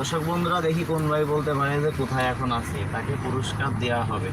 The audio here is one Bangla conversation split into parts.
দর্শক বন্ধুরা দেখি কোন ভাই বলতে পারে যে কোথায় এখন আছে? তাকে পুরস্কার দেওয়া হবে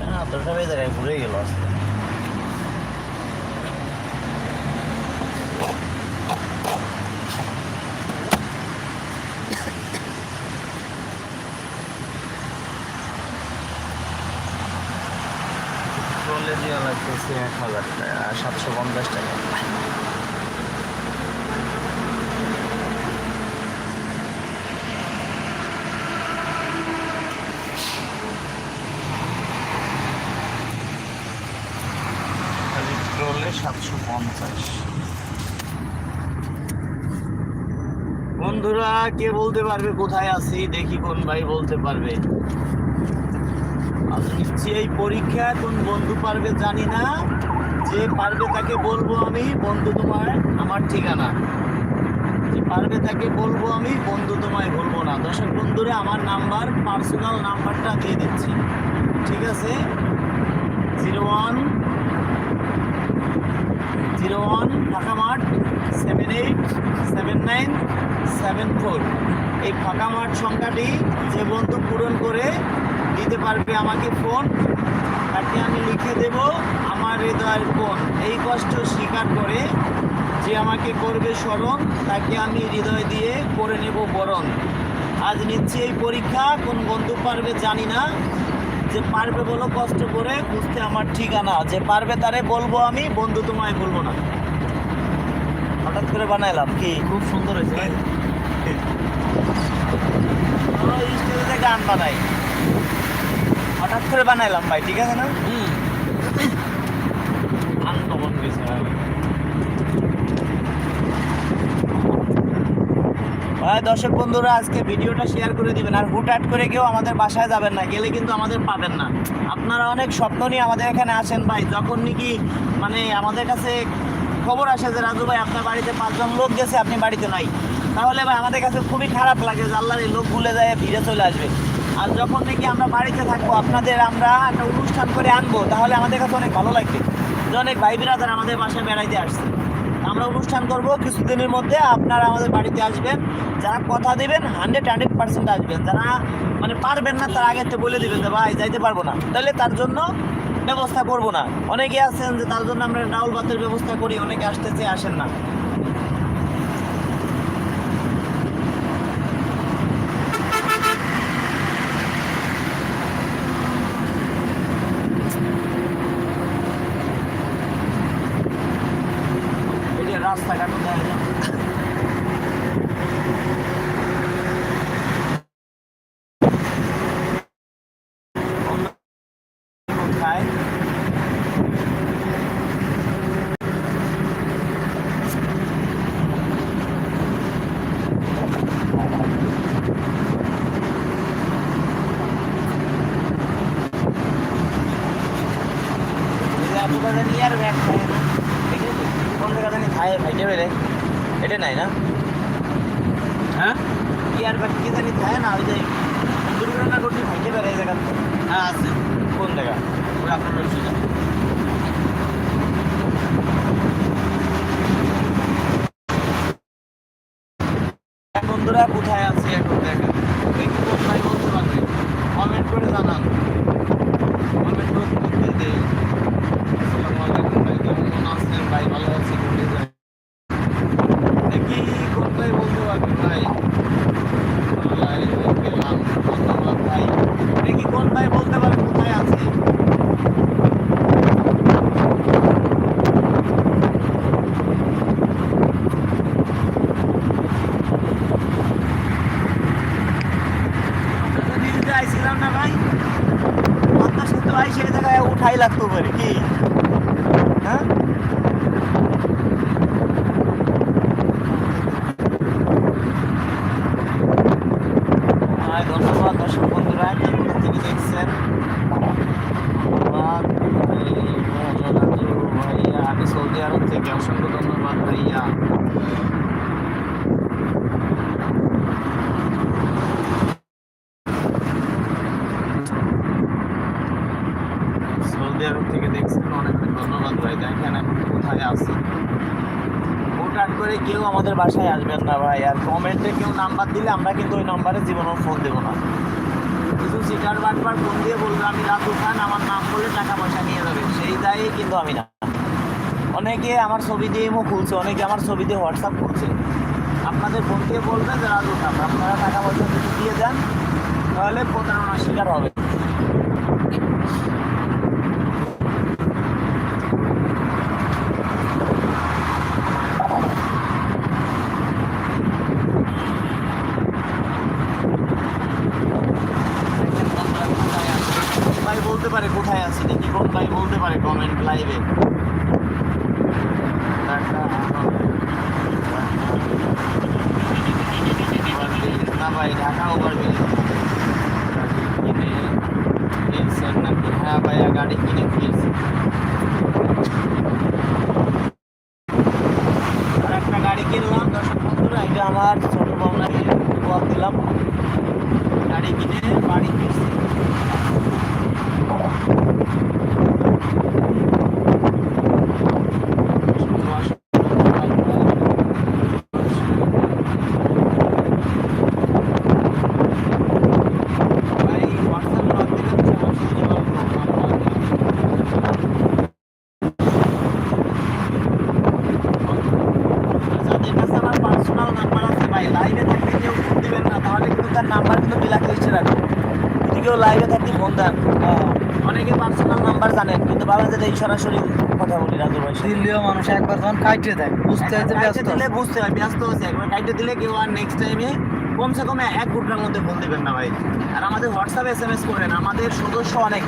হ্যাঁ তোরটা বেজে যায় ঘুরে গেল আজকে এক হাজার টাকা সাতশো পঞ্চাশ টাকা। সাতশো পঞ্চাশ। বন্ধুরা, কে বলতে পারবে কোথায় আছি? দেখি কোন ভাই বলতে পারবে। আজ নিচ্ছি এই পরীক্ষা কোন বন্ধু পারবে জানি না। যে পারবে তাকে বলব আমি বন্ধু তোমার আমার ঠিকানা। যে পারবে তাকে বলব আমি বন্ধু তোমায় বলব না। দর্শক বন্ধুরা আমার নাম্বার পার্সোনাল নাম্বারটা দিয়ে দিচ্ছি। ঠিক আছে? জিরো ওয়ান জিরো ওয়ান ফাঁকা মাঠ seven eight seven nine seven four. এই ফাঁকা মাঠ সংখ্যাটি যে বন্ধু পূরণ করে দিতে পারবে আমাকে ফোন তাকে আমি লিখে দেব আমার হৃদয়ের ফোন এই কষ্ট স্বীকার করে যে আমাকে করবে স্মরণ তাকে আমি হৃদয় দিয়ে করে নেব বরণ। আজ নিচ্ছি এই পরীক্ষা কোন বন্ধু পারবে জানি না। যে পারবে বলো কষ্ট করে বুঝতে আমার ঠিকানা। যে পারবে তারে বলব আমি বন্ধু তোমায় বলব না। হঠাৎ করে বানাইলাম কি? খুব সুন্দর হয়েছে গান বানাই। হঠাৎ করে বানাইলাম ভাই ঠিক আছে না? আনকমন ভাই। ভাই দর্শক বন্ধুরা আজকে ভিডিওটা শেয়ার করে দিবেন। আর হুটহাট করে কেউ আমাদের বাসায় যাবেন না গেলে কিন্তু আমাদের পাবেন না। আপনারা অনেক স্বপ্ন নিয়ে আমাদের এখানে আসেন ভাই। যখন নাকি মানে আমাদের কাছে খবর আসে যে রাজু ভাই আপনার বাড়িতে পাঁচজন লোক গেছে আপনি বাড়িতে নাই। তাহলে ভাই আমাদের কাছে খুবই খারাপ লাগে যে আল্লাহর এই লোক ভুলে যায় ভিড়ে চলে আসবে। আর যখন নাকি আমরা বাড়িতে থাকব, আপনাদের আমরা একটা অনুষ্ঠান করে আনব, তাহলে আমাদের কাছে অনেক ভালো লাগবে। যে অনেক ভাই বিরাদার আমাদের বাসায় বেড়াইতে আসছে। আমরা অনুষ্ঠান করব কিছুদিনের মধ্যে, আপনারা আমাদের বাড়িতে আসবেন। যারা কথা দিবেন হান্ড্রেড হান্ড্রেড পার্সেন্ট আসবেন। যারা মানে পারবেন না, তার আগে বলে দিবেন যে, ভাই, যাইতে পারব না। তাহলে তার জন্য ব্যবস্থা করব না। অনেকে আছেন যে, তার জন্য আমরা ডাউল ভাতের ব্যবস্থা করি, অনেকে আসতেছে, আসেন না। এই যে রাস্তাঘাট দেখা যায় কোথায় এতটা জানি আর ব্যাগ খায় না ঠিক আছে কোন জায়গা জানি খায় ভাইটে বেড়ে এটা নাই না? হ্যাঁ? ইয়ার ব্যাগ কি জানি খায় না ওই যে দুর্ঘটনা ঘটলে ভাইটে বেড়ে এই জায়গাতে। হ্যাঁ আছে। কোন জায়গা? ওই আপনার সুযোগ বন্ধুরা কোথায় আছে এখন দেখেন দেখি কোথায় বলতে পারবে। কমেন্ট করে জানান। কমেন্ট করতে দেই আসসালামু আলাইকুম ভাই কেমন আছেন? ভাই ভালো আছি ঘুরে যাই দেখি কোথায় বলতে পারবে ভাই লাইভে গেলাম ধন্যবাদ ভাই দেখি কোন ভাই বলতে পারবে কোথায় আছে আপনাদের রিলতে আইছিলাম না ভাই পদ্মা সেতু আই সেই জায়গায় উঠাই লাগতো বলে কি হ্যাঁ না সৌদি আরব থেকে দেখছেন অনেক অনেক ধন্যবাদ ভাই দেখেন এখন কোথায় আছি হুটহাট করে কেউ আমাদের বাসায় আসবেন না ভাই, আর কমেন্টে কেউ নাম্বার দিলে আমরা কিন্তু ওই নাম্বারে জীবনও ফোন দেবো না। কিছু সিটার বারবার ফোন দিয়ে বলবে, আমি রাতু খান আমার নাম বলে টাকা পয়সা নিয়ে যাবে। সেই দায়ে কিন্তু আমি না। অনেকে আমার ছবি দিয়ে ইমো খুলছে, অনেকে আমার ছবি দিয়ে হোয়াটসঅ্যাপ খুলছে আপনাদের ফোন দিয়ে বলবে যে রাজু খান আপনারা টাকা পয়সা দিয়ে দেন, তাহলে প্রতারণার শিকার হবে ভাই বলতে পারে কোথায় আছি দেখি কোন ভাই বলতে পারে কমেন্ট লাইভে না ভাই ঢাকা ওভার কিনে ফিরছেন নাকি হ্যাঁ ভাইয়া গাড়ি কিনে ফিরছি আর একটা গাড়ি কিনলাম দর্শক বন্ধুরা এটা আমার ছোট বাংলাকে উপহার দিলাম গাড়ি কিনে বাড়ি ফিরছি ভাই হোয়াটসঅ্যাপে নক দিলে যাদের কাছে আমার পার্সোনাল নাম্বার আছে ভাই লাইভে থাকলে কেউ ফোন দিবেন না তাহলে কিন্তু তার নাম্বার কিন্তু ব্ল্যাক লিস্টে রাখবেন যদি কেউ লাইভে থাকলে ফোন দেন অনেকে পার্সোনাল নাম্বার জানেন কিন্তু ভাবেন যে এই সরাসরি কথা বলি রাজু ভাই দিল্লিও মানুষ একবার যখন কাইটে দেয় বুঝতে ব্যস্ত দিলে বুঝতে হয় ব্যস্ত আছে একবার। কাইটে দিলে কেউ আর নেক্সট টাইমে কমসে কম এক ঘণ্টার মধ্যে ফোন দিবেন না ভাই। আর আমাদের হোয়াটসঅ্যাপ এস এম এস করেন আমাদের সদস্য অনেক।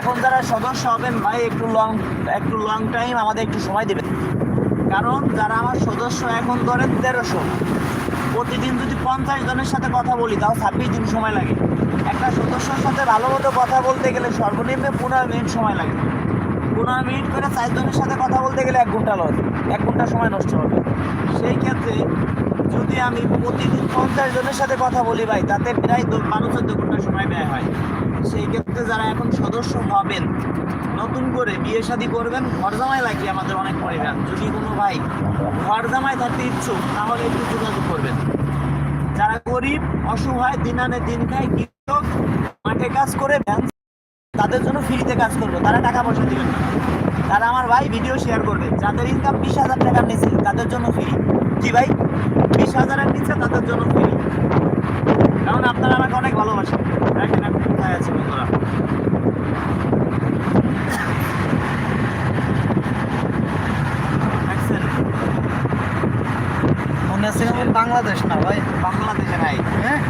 এখন যারা সদস্য হবেন ভাই একটু লং একটু লং টাইম আমাদের একটু সময় দেবেন। কারণ যারা আমার সদস্য এখন ধরেন তেরোশো প্রতিদিন যদি পঞ্চাশ জনের সাথে কথা বলি তাও ছাব্বিশ দিন সময় লাগে। একটা সদস্যর সাথে ভালো মতো কথা বলতে গেলে সর্বনিম্ন পনেরো মিনিট সময় লাগে। পনেরো মিনিট করে চারজনের সাথে কথা বলতে গেলে এক ঘণ্টা লস এক ঘণ্টা সময় নষ্ট হবে। সেই ক্ষেত্রে যদি আমি প্রতিদিন পঞ্চাশ জনের সাথে কথা বলি ভাই, তাতে প্রায় দু- বারো চোদ্দ ঘণ্টা সময় ব্যয় হয়। সেই ক্ষেত্রে যারা এখন সদস্য হবেন, নতুন করে বিয়ে শাদী করবেন, ঘর জামাই লাগবে আমাদের অনেক পরিবার। যদি কোনো ভাই ঘর জামাই থাকতে ইচ্ছুক, তাহলে একটু যোগাযোগ করবেন। যারা গরিব, অসহায় দিন আনে দিন খায়, কৃষক, মাঠে কাজ করে ভ্যান তাদের জন্য ফ্রিতে কাজ করব। তারা টাকা পয়সা দিবেন না। তারা আমার ভাই ভিডিও শেয়ার করবে। যাদের ইনকাম বিশ হাজার টাকার নিচে তাদের জন্য ফ্রি কি ভাই? বিশ হাজারের নিচে তাদের জন্য ফ্রি কারণ আপনারা আমাকে অনেক ভালোবাসেন। দেখেন এখন কোথায় আছে বন্ধুরা। বাংলাদেশ না ভাই? বাংলাদেশে নাই। হ্যাঁ?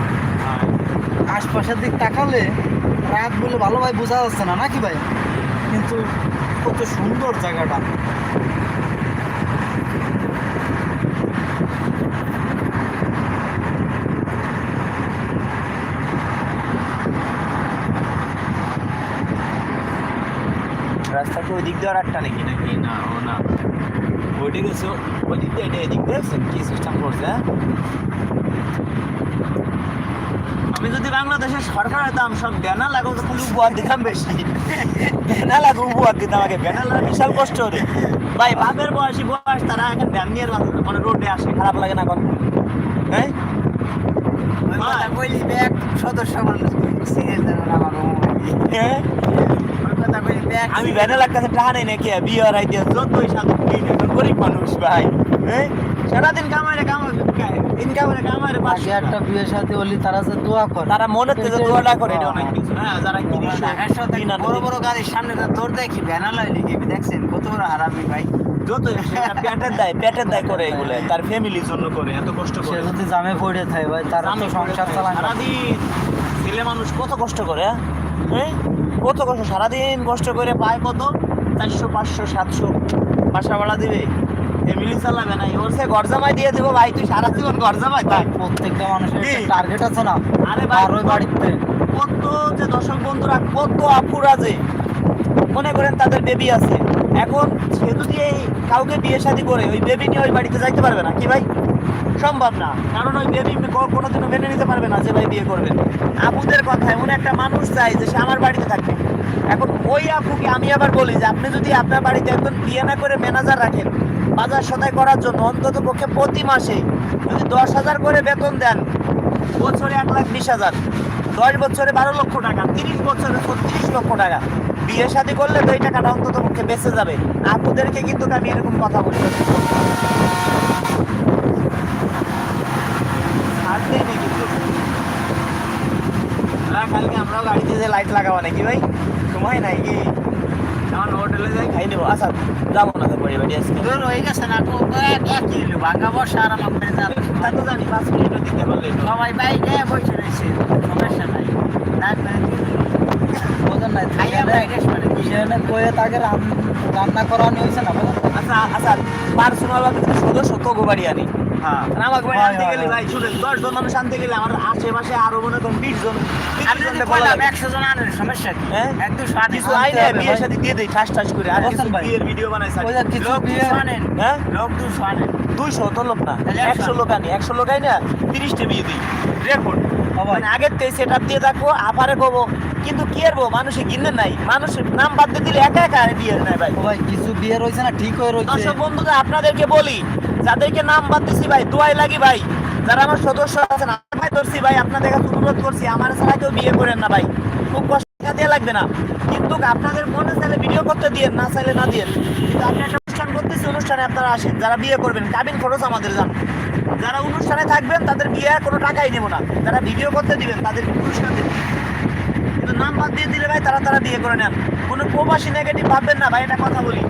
আশপাশের দিক তাকালে রাত বলে ভালো ভাই বোঝা যাচ্ছে না, নাকি ভাই? কিন্তু কত সুন্দর জায়গাটা। রাস্তা ওই দিক দিয়ে আর একটা নাকি? নাকি না, ও না। ওই দিকে হচ্ছে ওই দিক দিয়ে এটা এদিক দিয়ে কি সিস্টেম করছে হ্যাঁ? আমি যদি বাংলাদেশের সরকার হতাম সব ব্যানা লাগো তো উপহার দিতাম বেশি। ব্যানা লাগো উপহার দিতাম আগে। ব্যানা লাগা বিশাল কষ্ট রে। ভাই বাপের বয়সী বয়স তারা এখন ব্যান নিয়ে মানে রোডে আসে খারাপ লাগে না এখন হ্যাঁ বলি ব্যাগ সদস্য মানুষ হ্যাঁ? আমি ভ্যানে লাগতেছে টাকা নেই নাকি? বিয়ে হারাই দিয়ে যতই সাধু গরিব মানুষ ভাই। হ্যাঁ? সারাদিন কামারে কামারে ইনকামের কামারে আগে একটা বিয়ের সাথে বলি তারা যে দোয়া করে। তারা মনে থেকে দোয়াটা করে এটা অনেক কিছু হ্যাঁ। যারা বড় বড় গাড়ির সামনে তোর দেখি ব্যানার লাইনি কি দেখছেন কত বড় হারামি ভাই। যত পেটের দায় পেটের দায় করে এগুলো তার ফ্যামিলির জন্য করে এত কষ্ট করে। যদি জামে পড়ে থাকে ভাই তার আমি সংসার চালান সারাদিন ছেলে মানুষ কত কষ্ট করে হ্যাঁ? হ্যাঁ? কত কষ্ট সারাদিন কষ্ট করে পায় কত? চারশো পাঁচশো সাতশো বাসা ভাড়া দিবে। ফ্যামিলি চালাবে না ওর সে ঘর দিয়ে দেবো ভাই তুই সারা জীবন ঘর জামাই থাক। প্রত্যেকটা মানুষের টার্গেট আছে না? আরে ভাই ওই বাড়িতে। কত যে দর্শক বন্ধুরা কত আপুরা যে মনে করেন তাদের বেবি আছে। এখন সে যদি এই কাউকে বিয়ে শাদী করে ওই বেবি নিয়ে ওই বাড়িতে যাইতে পারবে না কি ভাই? সম্ভব না। কারণ ওই বেবি কোনোদিনও মেনে নিতে পারবে না যে ভাই বিয়ে করবে। আপুদের কথা এমন একটা মানুষ চাই যে সে আমার বাড়িতে থাকবে। এখন ওই আপুকে আমি আবার বলি যে আপনি যদি আপনার বাড়িতে একজন বিয়ে না করে ম্যানেজার রাখেন বাজার সদাই করার জন্য অন্তত পক্ষে প্রতি মাসে যদি দশ হাজার করে বেতন দেন, বছরে এক লাখ বিশ হাজার। দশ বছরে বারো লক্ষ টাকা, তিরিশ বছরে ছত্রিশ লক্ষ টাকা। বিয়ে শাদী করলে তো এই টাকাটা অন্তত পক্ষে বেঁচে যাবে। আপুদেরকে কিন্তু আমি এরকম কথা বলি। কালকে আমরাও গাড়িতে যে লাইট লাগাবো নাকি ভাই? সময় নাই কি? আমার হোটেলে যাই খাই নেব। আচ্ছা যাব না তো বাড়ি আজকে। দূর হয়ে গেছে না তো এক কিলো ভাঙা বসা আর আমার যাবে। তা তো জানি পাঁচ মিনিটও দিতে পারলে। সবাই বাইরে বসে রয়েছে সমস্যা নাই। তারপরে বোঝেন নাই খাইয়া বাইরে মানে সেখানে কয়ে তাকে রান- রান্না করানো হয়েছে না আচ্ছা আচ্ছা পার্সোনাল ভাবে কিন্তু সদস্য গোবাড়ি আনি। আমাকে বাড়ি আনতে গেলে ভাই শুনেন দশ জন মানুষ আনতে গেলে আমার আশেপাশে আরও মনে করেন বিশ জন আমি যদি বললাম একশো জন আনেন সমস্যা কি? হ্যাঁ? এক দুশো আনেন কিছু আইনে বিয়ের সাথে দিয়ে দেই ঠাস ঠাস করে। আর কিছু বিয়ের ভিডিও বানাই ওই যে কিছু লোক দুশো আনেন। হ্যাঁ? লোক দুশো আনেন। দুইশো তো লোক না। একশো। একশো লোক আনি একশো লোক আই না তিরিশটা বিয়ে দিই। রেকর্ড মানে আগের থেকে সেট আপ দিয়ে থাকব আপারে কবো কিন্তু কি আরবো মানুষে কিনে নাই। মানুষের নাম বাদ দিয়ে দিলে একা একা বিয়ে নাই ভাই। ভাই কিছু বিয়ে রয়েছে না ঠিক হয়ে রয়েছে। দর্শক বন্ধুরা আপনাদেরকে বলি যাদেরকে নাম বাদ দিছি ভাই, দোয়াই লাগি ভাই। যারা আমার সদস্য আছেন, আমি ভাই ধরছি ভাই, আপনাদের কাছে অনুরোধ করছি, আমার ছাড়া কেউ বিয়ে করেন না ভাই। খুব কষ্ট দিয়ে লাগবে না। কিন্তু আপনাদের মনে চাইলে ভিডিও করতে দিয়ে না চাইলে না দিয়ে কিন্তু আপনি একটা অনুষ্ঠান করতেছি, অনুষ্ঠানে আপনারা আসেন, যারা বিয়ে করবেন, কাবিন খরচ আমাদের যান যারা অনুষ্ঠানে থাকবেন, তাদের বিয়ে কোনো টাকাই নেব না। যারা ভিডিও করতে দিবেন, তাদের পুরস্কার দেবেন নাম বাদ দিয়ে দিলে ভাই, তারা তারা বিয়ে করে নেন। কোনো প্রবাসী নেগেটিভ ভাববেন না ভাই, এটা কথা বলি।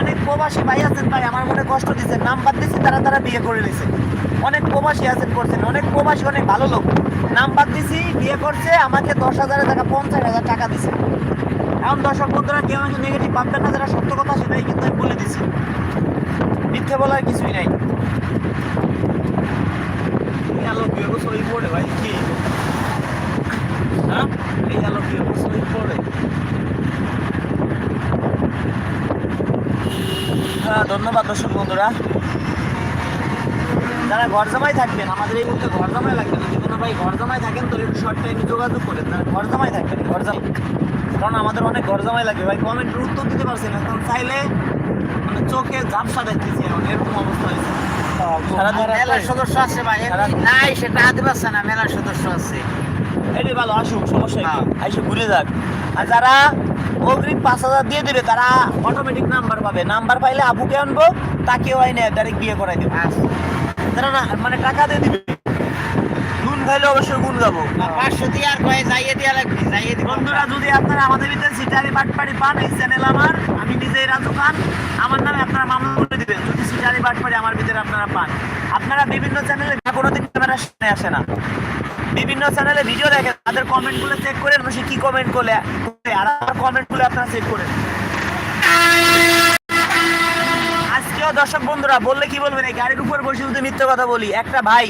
অনেক প্রবাসী ভাই আছেন ভাই, আমার মনে কষ্ট দিচ্ছে নাম বাদ দিচ্ছে, তারা তারা বিয়ে করে নিছে। অনেক প্রবাসী আছেন, করছেন, অনেক প্রবাসী, অনেক ভালো লোক। নাম বাদ দিছি, বিয়ে করছে, আমাকে দশ হাজারের টাকা, পঞ্চাশ হাজার টাকা দিছে। এখন দর্শক বন্ধুরা, কেউ আমাকে নেগেটিভ ভাববেন না, যারা সত্য কথা সেটাই কিন্তু আমি বলে দিছি। মিথ্যে বলার কিছুই নাই। বিয়ে বছর পড়ে ভাই, কি? হ্যাঁ? এই আলো বিয়ে বছর পড়ে ধন্যবাদ দর্শক বন্ধুরা। যারা ঘর জামাই থাকবেন আমাদের এই মুহূর্তে ঘর জামাই লাগবে যদি কোনো ভাই ঘর জামাই থাকেন তো একটু শর্ট টাইমে যোগাযোগ করেন। যারা ঘর জামাই থাকবেন ঘর জামাই কারণ আমাদের অনেক ঘর জামাই লাগবে। ভাই কমেন্টের উত্তর দিতে পারছি না কারণ চাইলে মানে চোখে ঝাপসা দেখতেছি এখন এরকম অবস্থা হয়েছে। মেলার সদস্য আছে ভাই নাই সেটা আদি পারছে না মেলার সদস্য আছে। এটাই ভালো আসুক সমস্যা হ্যাঁ। নেই আইসে ঘুরে যাক। আর যারা অগ্রিম পাঁচ হাজার দিয়ে দেবে তারা অটোমেটিক নাম্বার পাবে। নাম্বার পাইলে আবুকে আনব তাকেও আইনে ডাইরেক্ট বিয়ে করাই দেবো। আচ্ছা। যারা না মানে টাকা দিয়ে দিবে। গুণ খাইলে অবশ্যই গুণ যাব পাঁচশো দিয়ে আর কয়ে যাইয়ে দেওয়া লাগবে যাইয়ে দিব বন্ধুরা যদি আপনারা আমাদের ভিতরে সিটারি বাটপাড়ি পান এই চ্যানেল আমার আমি নিজেই রাজু খান আমার নামে আপনারা মামলা করে দিবেন। যদি সিটারি বাটপাড়ি আমার ভিতরে আপনারা পান। আপনারা বিভিন্ন চ্যানেলে কোনোদিন ক্যামেরা সামনে আসে না। বিভিন্ন চ্যানেলে ভিডিও দেখেন তাদের কমেন্টগুলো চেক করেন সে কি কমেন্ট করলে, আর আমার কমেন্টগুলো আপনারা চেক করেন। আজকেও দর্শক বন্ধুরা, বললে কি বলবেন, এই গাড়ির উপর বসে যদি মিথ্যে কথা বলি, একটা ভাই,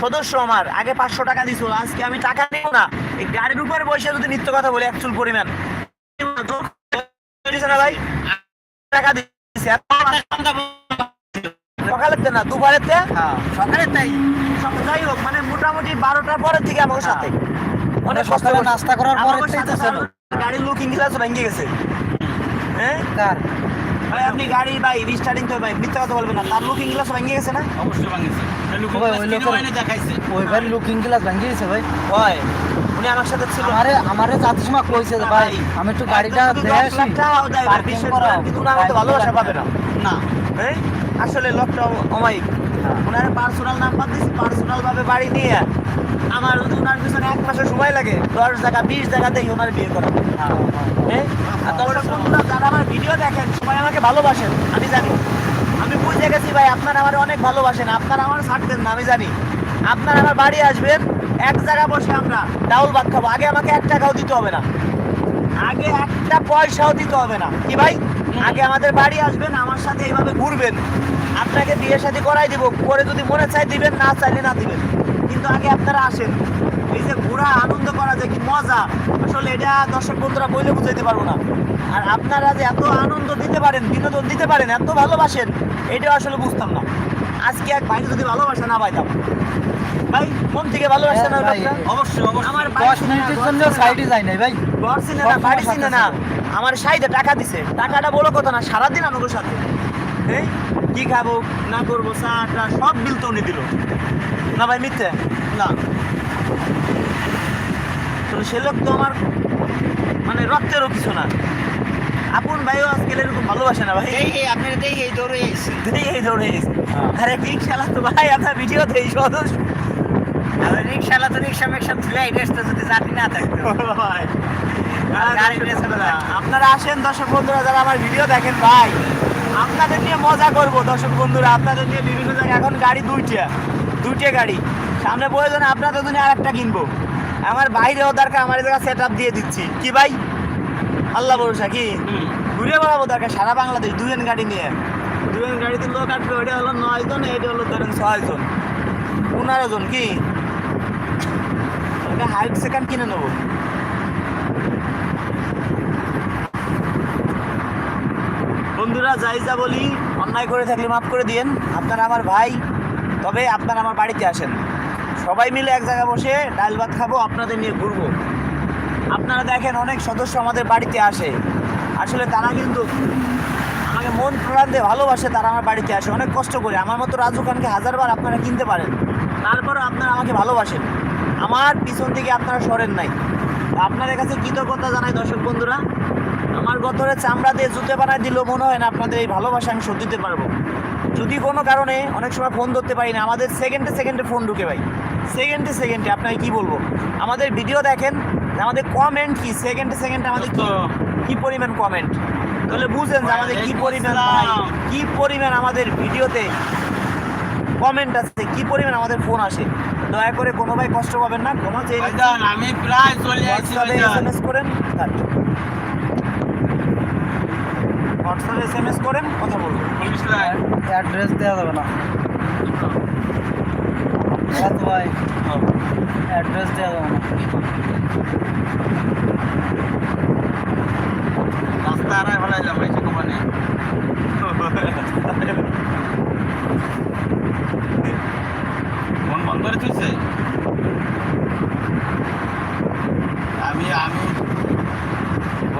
সদস্য আমার, আগে পাঁচশো টাকা দিছিল, আজকে আমি টাকা নেব না। এই গাড়ির উপর বসে যদি মিথ্যে কথা বলি একচুল পরিমাণ। ভাই? টাকা দিচ্ছে সকালের তে না দুপুরেতে হ্যাঁ। সকালে তাই সব- যাই হোক মানে মোটামুটি বারোটার পরের থেকে আমার সাথে। মানে কষ্ট সকালে নাস্তা করার পরে গাড়ির লুকিং গ্লাস ভেঙে গেছে। হ্যাঁ? ভাই আপনি গাড়ি ভাই রিস্টার্টিং তো ভাই মিথ্যা কথা বলবেন না। তার লুকিং গ্লাস ভেঙে গেছে না? অবশ্যই ভাই, ওই দেখাইছে। ওই ভাই লুকিং গ্লাস ভাঙিয়ে গেছে ভাই। হয় উনি আমার সাথে ছিল। আমারে আমারে কইছে ভাই আমি একটু গাড়িটা দেখে আসি। পার্কিং করা কিন্তু উনি আমাকে ভালোবাসা পাবে না। না হ্যাঁ আসলে লোকটা অমায়িক। ওনার পার্সোনাল নাম্বার দিছি পার্সোনাল ভাবে বাড়ি নিয়ে আমার ওনার পিছনে এক মাসের সময় লাগে দশ টাকা বিশ দিয়ে ওনার বিয়ে করা হ্যাঁ আর দর্শক বন্ধুরা যারা আমার ভিডিও দেখেন, সবাই আমাকে ভালোবাসেন, আমি জানি। আমি বুঝে গেছি ভাই, আপনারা আমার অনেক ভালোবাসেন, আপনারা আমার ছাড়তেন না, আমি জানি। আপনারা আমার বাড়ি আসবেন, এক জায়গা বসে আমরা ডাউল ভাত খাব। আগে আমাকে এক টাকাও দিতে হবে না। আগে একটা পয়সাও দিতে হবে না। কি ভাই? আগে আমাদের বাড়ি আসবেন, আমার সাথে এইভাবে ঘুরবেন। আপনাকে বিয়ে শাদী করাই দিব, পরে যদি মনে চাই দিবেন, না চাইলে না দিবেন। কিন্তু আগে আপনারা আসেন। এই যে ঘোরা, আনন্দ করা যে কি মজা। আসলে এটা দর্শক বন্ধুরা বলে বুঝাইতে পারব না। আর আপনারা যে এত আনন্দ দিতে পারেন বিনোদন দিতে পারেন এত ভালোবাসেন এটা আসলে বুঝতাম না। আজকে এক ভাই যদি ভালোবাসা না পাইতাম। ভাই মন থেকে না হ্যাঁ, লোকটা? অবশ্যই অবশ্যই। আমার দশ মিনিটের জন্য সাইডে যাই নাই ভাই। ঘর চিনে না বাড়ি চিনে না। আমার সাইডে টাকা দিছে। টাকাটা বড় কথা না সারাদিন আমাকে সাথে। এই কি খাব না করব চা টা সব বিল তো উনি দিল। না ভাই মিথ্যে? না। তো সে লোক তো আমার মানে রক্তেরও কিছু না। আপন ভাইও আজকে এরকম ভালোবাসে না ভাই? এই আপনার এই এই দৌড়ে এসে এই দৌড়ে। আরে ঠিক খেলা তো ভাই আপনার ভিডিও দেই সদস্য। রিক্সালা তো রিক্সা মেক্সা যদি জাতি না থাকতো। ভাই। আপনারা আসেন দর্শক বন্ধুরা যারা আমার ভিডিও দেখেন ভাই আপনাদের নিয়ে মজা করব দর্শক বন্ধুরা। আপনাদের নিয়ে বিভিন্ন জায়গায় এখন গাড়ি দুইটা দুইটা গাড়ি। সামনে প্রয়োজনে আপনাদের জন্য আর একটা কিনবো। আমার বাইরেও দরকার আমার জায়গা সেট আপ দিয়ে দিচ্ছি। কি ভাই? আল্লাহ ভরসা কি? ঘুরে বেড়াবো দরকার সারা বাংলাদেশ দুজন গাড়ি নিয়ে। দুজন গাড়িতে লোক আসবে ওইটা হলো নয় জন এইটা হলো ধরেন ছয় জন। পনেরো জন কি? ওটা হাইট সেকেন্ড কিনে নেব। বন্ধুরা যাই যা বলি অন্যায় করে থাকলে মাফ করে দিয়েন। আপনারা আমার ভাই তবে আপনারা আমার বাড়িতে আসেন। সবাই মিলে এক জায়গায় বসে ডাল ভাত খাব আপনাদের নিয়ে ঘুরবো। আপনারা দেখেন অনেক সদস্য আমাদের বাড়িতে আসে। আসলে তারা কিন্তু আমাকে মন প্রাণ ভালোবাসে, তারা আমার বাড়িতে আসে। অনেক কষ্ট করে। আমার মতো রাজু খানকে হাজারবার আপনারা কিনতে পারেন। তারপরও আপনারা আমাকে ভালোবাসেন। আমার পিছন থেকে আপনারা সরেন নাই। আপনাদের কাছে কৃতজ্ঞতা জানাই দর্শক বন্ধুরা। আমার গতরে চামড়া দিয়ে জুতে বানায় দিলেও মনে হয় না আপনাদের এই ভালোবাসা আমি শোধ দিতে পারব। যদি কোনো কারণে অনেক সময় ফোন ধরতে পারি না, আমাদের সেকেন্ডে সেকেন্ডে ফোন ঢুকে ভাই। সেকেন্ডে সেকেন্ডে, আপনাকে কি বলব? আমাদের ভিডিও দেখেন আমাদের কমেন্ট কি? সেকেন্ডে সেকেন্ডে আমাদের কি? পরিমাণ কমেন্ট তাহলে বুঝেন যে আমাদের কি পরিমাণ কি পরিমাণ আমাদের ভিডিওতে কমেন্ট আছে কি পরিমাণ আমাদের ফোন আসে। দয়া করে কোনো ভাই কষ্ট পাবেন না কোনো চেয়ে। ভাইজান আমি প্রায় চলে আসছি এসএমএস করেন হোয়াটসঅ্যাপে এসএমএস করেন কথা বলব অ্যাড্রেস দেওয়া যাবে না। এত ভাই। অ্যাড্রেস দেওয়া যাবে না। রাস্তা আর ভালো যাবে কোম্পানি ফোন বন্ধ করে তুলছে আমি আমি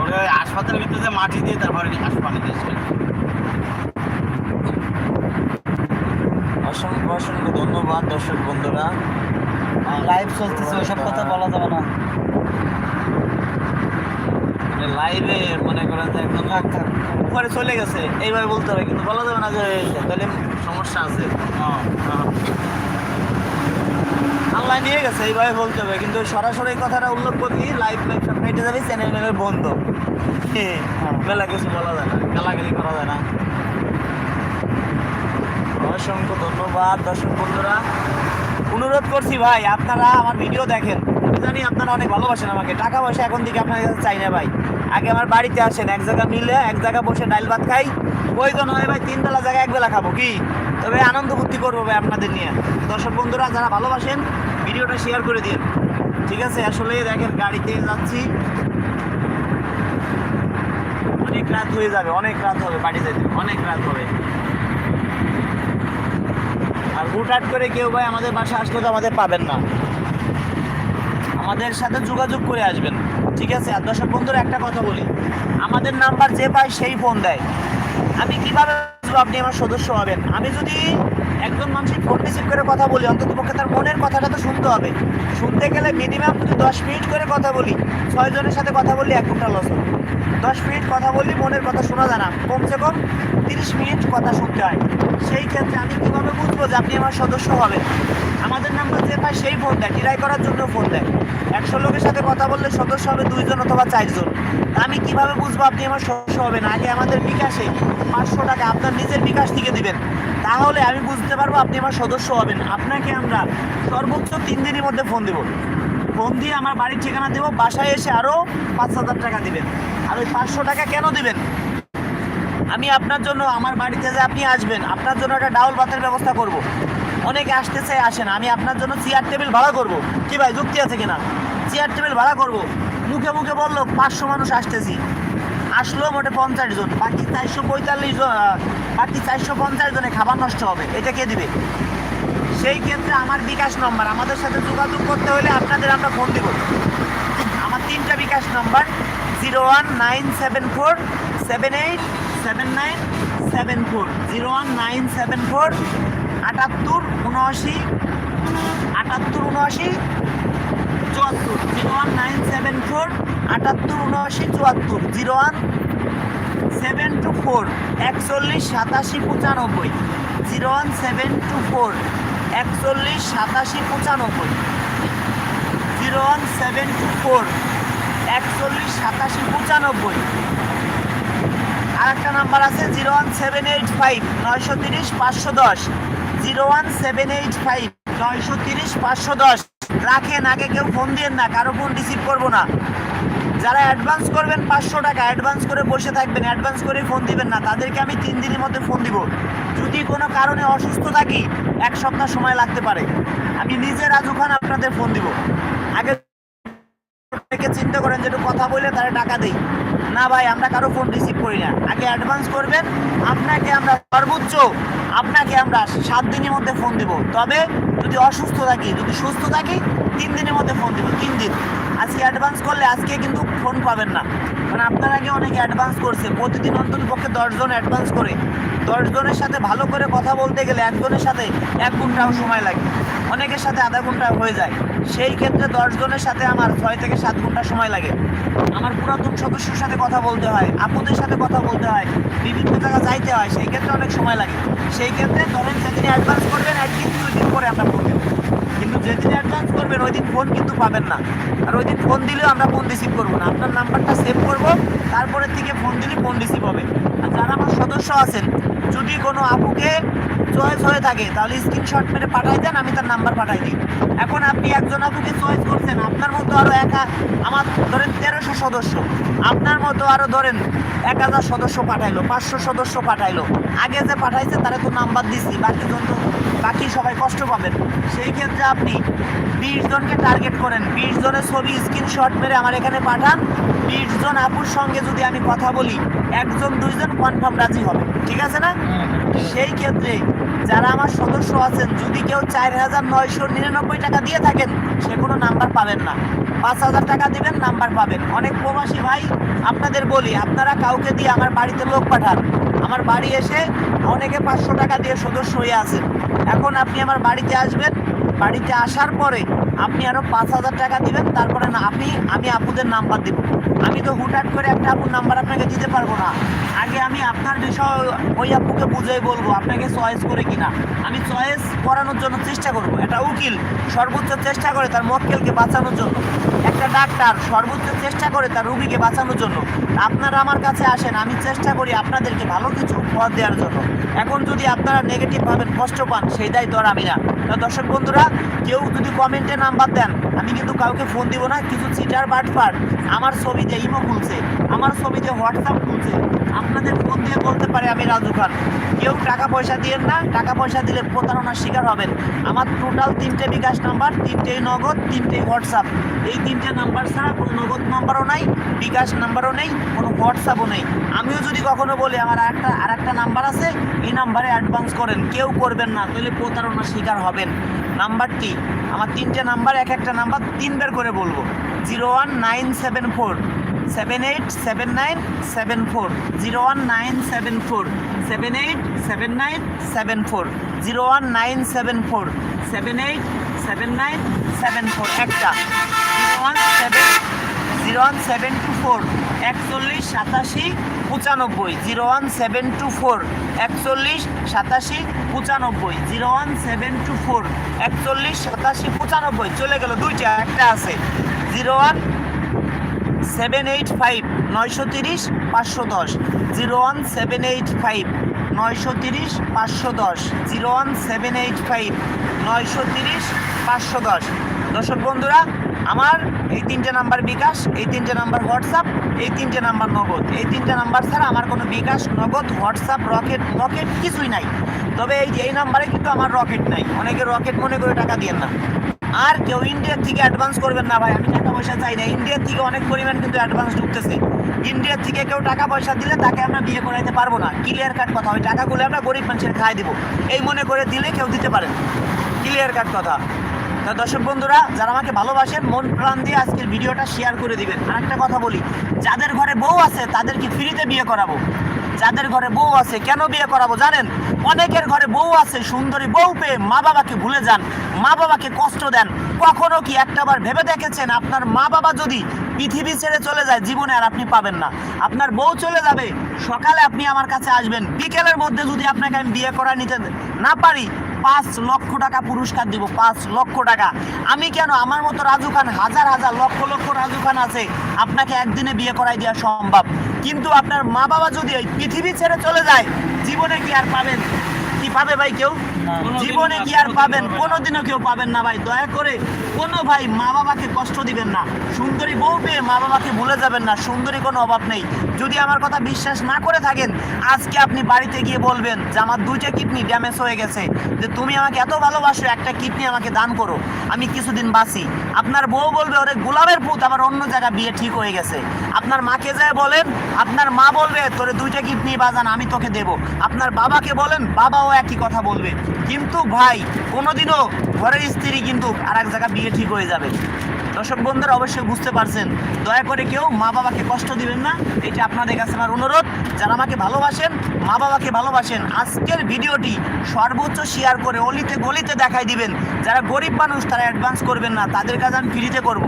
ওরে হাসপাতালের ভিতরে মাটি দিয়ে তারপরে হাসপাতালে দিয়েছে অসংখ্য অসংখ্য ধন্যবাদ দর্শক বন্ধুরা। লাইভ চলতেছে ওইসব কথা বলা যাবে না। মানে লাইভে মনে করেন যে একদম উপরে চলে গেছে এইভাবে বলতে হবে কিন্তু বলা যাবে না যে তাহলে সমস্যা আছে। হ্যাঁ আল্লাহ নিয়ে গেছে এইভাবে বলতে হবে কিন্তু সরাসরি কথাটা উল্লেখ করলি লাইভ লাইভ সব কেটে যাবে চ্যানেল ম্যানেল বন্ধ। হ্যাঁ, মেলা কিছু বলা যায় না গালাগালি করা যায় না। অসংখ্য ধন্যবাদ দর্শক বন্ধুরা। অনুরোধ করছি ভাই, আপনারা আমার ভিডিও দেখেন। জানি আপনারা অনেক ভালোবাসেন আমাকে। টাকা পয়সা এখন দিকে আপনার কাছে চাই না ভাই। আগে আমার বাড়িতে আসেন, এক জায়গা মিলে এক জায়গা বসে ডাল ভাত খাই। প্রয়োজন হয় ভাই, তিন বেলা জায়গায় এক বেলা খাব, কি? তবে আনন্দ ফুর্তি করব ভাই আপনাদের নিয়ে। দর্শক বন্ধুরা, যারা ভালোবাসেন, ভিডিওটা শেয়ার করে দিন ঠিক আছে, আসলে দেখেন, গাড়িতে যাচ্ছি। অনেক রাত হয়ে যাবে, অনেক রাত হবে বাড়ি যেতে, অনেক রাত হবে। আর হুটহাট করে কেউ ভাই আমাদের বাসা আসলে তো আমাদের পাবেন না। আমাদের সাথে যোগাযোগ করে আসবেন, ঠিক আছে? আর দর্শক বন্ধুরা, একটা কথা বলি। আমাদের নাম্বার যে পায় সেই ফোন দেয়। আমি কীভাবে বুঝব আপনি আমার সদস্য হবেন। আমি যদি একজন মানুষের ফোন রিসিভ করে কথা বলি অন্তত পক্ষে তার মনের কথাটা তো শুনতে হবে। শুনতে গেলে মিনিমাম যদি দশ মিনিট করে কথা বলি, ছয়জনের সাথে কথা বললে এক ঘণ্টা লস দশ মিনিট কথা বললে মনের কথা শোনা যায় না। কমসে কম তিরিশ মিনিট কথা শুনতে হয়। সেই ক্ষেত্রে আমি কীভাবে বুঝব যে আপনি আমার সদস্য হবেন? আমাদের নাম্বার যে পায় সেই ফোন দেয়, ট্রাই করার জন্য ফোন দেয়। একশো লোকের সাথে কথা বললে সদস্য হবে দুইজন অথবা চারজন। আমি কীভাবে বুঝব আপনি আমার সদস্য হবেন? আগে আমাদের বিকাশে পাঁচশো টাকা আপনার নিজের বিকাশ থেকে দিবেন। তাহলে আমি বুঝতে পারব আপনি আমার সদস্য হবেন। আপনাকে আমরা সর্বোচ্চ তিন দিনের মধ্যে ফোন দেবো। ফোন দিয়ে আমার বাড়ির ঠিকানা দেবো, বাসায় এসে আরও পাঁচ হাজার টাকা দিবেন। আর ওই পাঁচশো টাকা কেন দিবেন? আমি আপনার জন্য, আমার বাড়িতে যে আপনি আসবেন, আপনার জন্য একটা ডাউল ভাতের ব্যবস্থা করব। অনেকে আসতে চাই আসে না আমি আপনার জন্য চেয়ার টেবিল ভাড়া করব। কি ভাই, যুক্তি আছে কিনা? চেয়ার টেবিল ভাড়া করব। মুখে মুখে বলল, পাঁচশো মানুষ আসতেছি। আসলো মোটে পঞ্চাশ জন। বাকি চারশো পঁয়তাল্লিশ জন বাকি চারশো পঞ্চাশ জনে খাবার নষ্ট হবে। এটা কে দিবে? সেই ক্ষেত্রে আমার বিকাশ নম্বর, আমাদের সাথে যোগাযোগ করতে হলে আপনাদের আমরা ফোন দিব। আমার তিনটা bKash number, zero one nine seven four, seven eight, seven nine, seven four. Zero one nine seven four আটাত্তর, উনআশি আটাত্তর, উনআশি, চুয়াত্তর, zero one nine seven four, আটাত্তর, উনআশি, চুয়াত্তর, zero one seven two four, একচল্লিশ, সাতাশি, পঁচানব্বই, zero one seven two four, একচল্লিশ, সাতাশি, পঁচানব্বই, zero one seven two four, একচল্লিশ, সাতাশি, পঁচানব্বই। আর একটা নাম্বার আছে, zero one seven eight five, নয়শো তিরিশ, পাঁচশো দশ। Zero one seven eight five, নয়শো তিরিশ, পাঁচশো দশ। রাখেন, আগে কেউ ফোন দিয়েন না, কারও ফোন রিসিভ করব না। যারা অ্যাডভান্স করবেন পাঁচশো টাকা, অ্যাডভান্স করে বসে থাকবেন, অ্যাডভান্স করে ফোন দিবেন না, তাদেরকে আমি তিন দিনের মধ্যে ফোন দিব। যদি কোনো কারণে অসুস্থ থাকি, এক সপ্তাহ সময় লাগতে পারে। আমি নিজে রাজু খান আপনাদের ফোন দিব। আগে থেকে চিন্তা করেন যে একটু কথা বলে তারা টাকা দেই। না ভাই, আমরা কারও ফোন রিসিভ করি না। আগে অ্যাডভান্স করবেন। আপনাকে আমরা সর্বোচ্চ, আপনাকে আমরা সাত দিনের মধ্যে ফোন দিব। তবে যদি অসুস্থ থাকি, যদি সুস্থ থাকি, তিন দিনের মধ্যে ফোন দিব, তিন দিন। আজকে অ্যাডভান্স করলে আজকে কিন্তু ফোন পাবেন না। কারণ আপনার আগে অনেকে অ্যাডভান্স করছে। প্রতিদিন অন্তত পক্ষে দশজন অ্যাডভান্স করে। দশজনের সাথে ভালো করে কথা বলতে গেলে একজনের সাথে এক ঘন্টাও সময় লাগে। অনেকের সাথে আধা ঘণ্টা হয়ে যায়। সেই ক্ষেত্রে দশজনের সাথে আমার ছয় থেকে সাত ঘণ্টা সময় লাগে। আমার পুরাতন সদস্যের সাথে কথা বলতে হয়, আপুদের সাথে কথা বলতে হয়, বিভিন্ন জায়গা যাইতে হয়, সেই ক্ষেত্রে অনেক সময় লাগে। সেই ক্ষেত্রে ধরেন যেদিন অ্যাডভান্স করবেন, একদিন দুই দিন পরে আমরা ফোন দেবো। কিন্তু যেদিন অ্যাডভান্স করবেন ওই দিন ফোন কিন্তু পাবেন না। আর ওই দিন ফোন দিলেও আমরা ফোন রিসিভ করব না। আপনার নাম্বারটা সেভ করব, তারপরের থেকে ফোন দিলে ফোন রিসিভ হবে। আর যারা আমার সদস্য আছেন, যদি কোনো আপুকে চয়েস হয়ে থাকে তাহলে স্ক্রিনশট মেরে পাঠাই দেন আমি তার নাম্বার পাঠাই দিই। এখন আপনি একজন আপুকে চয়েস করছেন আপনার মতো আরও একা আমার ধরেন তেরোশো সদস্য আপনার মতো আরও ধরেন এক হাজার সদস্য পাঠাইলো পাঁচশো সদস্য পাঠাইলো। আগে যে পাঠাইছে তারা তো নাম্বার দিচ্ছি বাকি জন তো বাকি সবাই কষ্ট পাবেন। সেই ক্ষেত্রে আপনি বিশ জনকে টার্গেট করেন বিশ জনের ছবি স্ক্রিনশট মেরে আমার এখানে পাঠান বিশ জন আপুর সঙ্গে যদি আমি কথা বলি একজন দুইজন কনফার্ম রাজি হবে ঠিক আছে না? সেই ক্ষেত্রে যারা আমার সদস্য আছেন, যদি কেউ চার হাজার নয়শো নিরানব্বই টাকা দিয়ে থাকেন, সে কোনো নাম্বার পাবেন না। পাঁচ হাজার টাকা দেবেন, নাম্বার পাবেন। অনেক প্রবাসী ভাই, আপনাদের বলি, আপনারা কাউকে দিয়ে আমার বাড়িতে লোক পাঠান। আমার বাড়ি এসে অনেকে পাঁচশো টাকা দিয়ে সদস্য হয়ে আছেন। এখন আপনি আমার বাড়িতে আসবেন। বাড়িতে আসার পরে আপনি আরও পাঁচ হাজার টাকা দিবেন, তারপরে না, আপনি, আমি আপুদের নাম্বার দিব। আমি তো হুটহাট করে একটা আপুর নাম্বার আপনাকে দিতে পারব না। আগে আমি আপনার বিষয় ওই আপুকে বুঝাই বলব, আপনাকে চয়েস করে কিনা। আমি চয়েস করানোর জন্য চেষ্টা করব। একটা উকিল সর্বোচ্চ চেষ্টা করে তার মক্কেলকে বাঁচানোর জন্য। একটা ডাক্তার সর্বোচ্চ চেষ্টা করে তার রুগীকে বাঁচানোর জন্য। আপনারা আমার কাছে আসেন, আমি চেষ্টা করি আপনাদেরকে ভালো কিছু পথ দেওয়ার জন্য। এখন যদি আপনারা নেগেটিভ ভাবেন, কষ্ট পান, সেই আর আমি না। তো দর্শক বন্ধুরা, কেউ যদি কমেন্টে নাম্বার দেন, আমি কিন্তু কাউকে ফোন দিব না, কিছু চিটার বাটফার আমার ছবিতে ইমো খুলছে, আমার ছবিতে হোয়াটসঅ্যাপ খুলছে আপনাদের ফোন দিয়ে বলতে পারে আমি রাজু খান। কেউ টাকা পয়সা দিয়েন না, টাকা পয়সা দিলে প্রতারণার শিকার হবেন। আমার টোটাল তিনটে বিকাশ নাম্বার, তিনটেই নগদ তিনটে হোয়াটসঅ্যাপ। এই তিনটে নাম্বার ছাড়া কোনো নগদ নাম্বারও নাই, বিকাশ নাম্বারও নেই, কোনো হোয়াটসঅ্যাপও নেই। আমিও যদি কখনো বলি, আমার আরেকটা আর একটা নাম্বার আছে, এই নাম্বারে অ্যাডভান্স করেন, কেউ করবেন না, তাহলে প্রতারণার শিকার হবেন। নাম্বারটি, আমার তিনটে নাম্বার, এক একটা নাম্বার, তিনবার করে বলব। Zero one nine seven four. Seven eight seven nine seven four zero one nine seven four seven eight seven nine seven four zero one nine seven four seven eight seven nine seven four একটা zero one seven zero one seven two four একচল্লিশ সাতাশি পঁচানব্বই. Zero one seven two four একচল্লিশ সাতাশি পঁচানব্বই. Zero one seven two four একচল্লিশ সাতাশি পঁচানব্বই। চলে গেল দুইটা, একটা আছে। Zero one seven eight five নয়শো তিরিশ পাঁচশো দশ zero one seven eight five নয়শো তিরিশ পাঁচশো দশ zero one seven eight five নয়শো তিরিশ পাঁচশো দশ দর্শক বন্ধুরা, আমার এই তিনটে নাম্বার বিকাশ, এই তিনটে নাম্বার হোয়াটসঅ্যাপ, এই তিনটে নাম্বার নগদ। এই তিনটে নাম্বার ছাড়া আমার কোনো বিকাশ, নগদ, হোয়াটসঅ্যাপ, রকেট রকেট কিছুই নাই। তবে এই এই নাম্বারে কিন্তু আমার রকেট নাই। অনেকে রকেট মনে করে টাকা দিয়েন না। আর কেউ ইন্ডিয়ার থেকে অ্যাডভান্স করবেন না ভাই। আমি টাকা পয়সা চাই না। ইন্ডিয়ার থেকে অনেক পরিমাণ কিন্তু অ্যাডভান্স ঢুকতেছে। ইন্ডিয়ার থেকে কেউ টাকা পয়সা দিলে তাকে আমরা বিয়ে করাইতে পারব না। ক্লিয়ার কাট কথা। ওই টাকাগুলো আমরা গরিব মানুষের খাই দিব। এই মনে করে দিলে কেউ দিতে পারেন ক্লিয়ার কাট কথা। তা দর্শক বন্ধুরা, যারা আমাকে ভালোবাসেন, মন প্রাণ দিয়ে আজকের ভিডিওটা শেয়ার করে দিবেন। আর একটা কথা বলি। যাদের ঘরে বউ আছে তাদেরকে ফ্রিতে বিয়ে করাবো? যাদের ঘরে বউ আছে, কেন বিয়ে করাবো জানেন? অনেকের ঘরে বউ আছে, সুন্দরী বউ পেয়ে মা বাবাকে ভুলে যান, মা বাবাকে কষ্ট দেন। কখনো কি একটাবার ভেবে দেখেছেন, আপনার মা বাবা যদি পৃথিবী ছেড়ে চলে যায়, জীবনে আর আপনি পাবেন না। আপনার বউ চলে যাবে, সকালে আপনি আমার কাছে আসবেন, বিকেলের মধ্যে যদি আপনাকে আমি বিয়ে করা নিতে না পারি পাঁচ লক্ষ টাকা পুরস্কার দিব পাঁচ লক্ষ টাকা। আমি কেন? আমার মতো রাজু খান হাজার হাজার লক্ষ লক্ষ রাজু খান আছে। আপনাকে একদিনে বিয়ে করাই দেওয়া সম্ভব। কিন্তু আপনার মা বাবা যদি এই পৃথিবী ছেড়ে চলে যায় জীবনে কি আর পাবেন? কি পাবে ভাই কেউ? জীবনে কি আর পাবেন? কোনোদিনও কেউ পাবেন না ভাই। দয়া করে কোনো ভাই মা বাবাকে কষ্ট দিবেন না। সুন্দরী বউ পেয়ে মা বাবাকে ভুলে যাবেন না। সুন্দরী কোনো অভাব নেই। যদি আমার কথা বিশ্বাস না করে থাকেন, আজকে আপনি বাড়িতে গিয়ে বলবেন যে আমার দুইটা কিডনি ড্যামেজ হয়ে গেছে, যে তুমি আমাকে এত ভালোবাসো, একটা কিডনি আমাকে দান করো, আমি কিছুদিন বাঁচি। আপনার বউ বলবে, ওরে গোলামের পুত, আমার অন্য জায়গায় বিয়ে ঠিক হয়ে গেছে। আপনার মাকে যায় বলেন, আপনার মা বলবে, তোরে দুইটা কিডনি বাজান, আমি তোকে দেব। আপনার বাবাকে বলেন, বাবাও একই কথা বলবে। কিন্তু ভাই, কোনোদিনও ঘরের স্ত্রী কিন্তু আর এক জায়গায় বিয়ে ঠিক হয়ে যাবে। দর্শক বন্ধুরা, অবশ্যই বুঝতে পারছেন। দয়া করে কেউ মা বাবাকে কষ্ট দিবেন না। এটি আপনাদের কাছে আমার অনুরোধ, যারা আমাকে ভালোবাসেন, মা বাবাকে ভালোবাসেন, আজকের ভিডিওটি সর্বোচ্চ শেয়ার করে অলিতে গলিতে দেখাই দিবেন। যারা গরিব মানুষ, তারা অ্যাডভান্স করবেন না। তাদের কাজ আমি ফ্রিতে করব।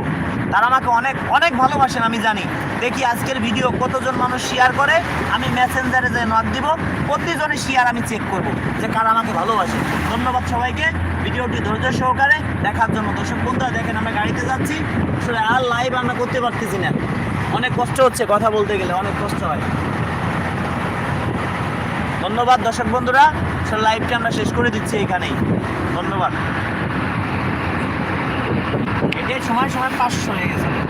তারা আমাকে অনেক অনেক ভালোবাসেন, আমি জানি। দেখি আজকের ভিডিও কতজন মানুষ শেয়ার করে, আমি মেসেঞ্জারে যে নক দিব, প্রতিজনের শেয়ার আমি চেক করব যে কারা আমাকে ভালোবাসে। ধন্যবাদ সবাইকে। ভিডিওটি ধৈর্য সহকারে দেখার জন্য দর্শক বন্ধুরা, দেখেন আমরা গাড়িতে যাচ্ছি। আসলে আর লাইভ আমরা করতে পারতেছি না। অনেক কষ্ট হচ্ছে কথা বলতে গেলে, অনেক কষ্ট হয়। ধন্যবাদ দর্শক বন্ধুরা। লাইভটা আমরা শেষ করে দিচ্ছি এখানেই। ধন্যবাদ। এটাই সময় সময় পাঁচশো হয়ে গেছে।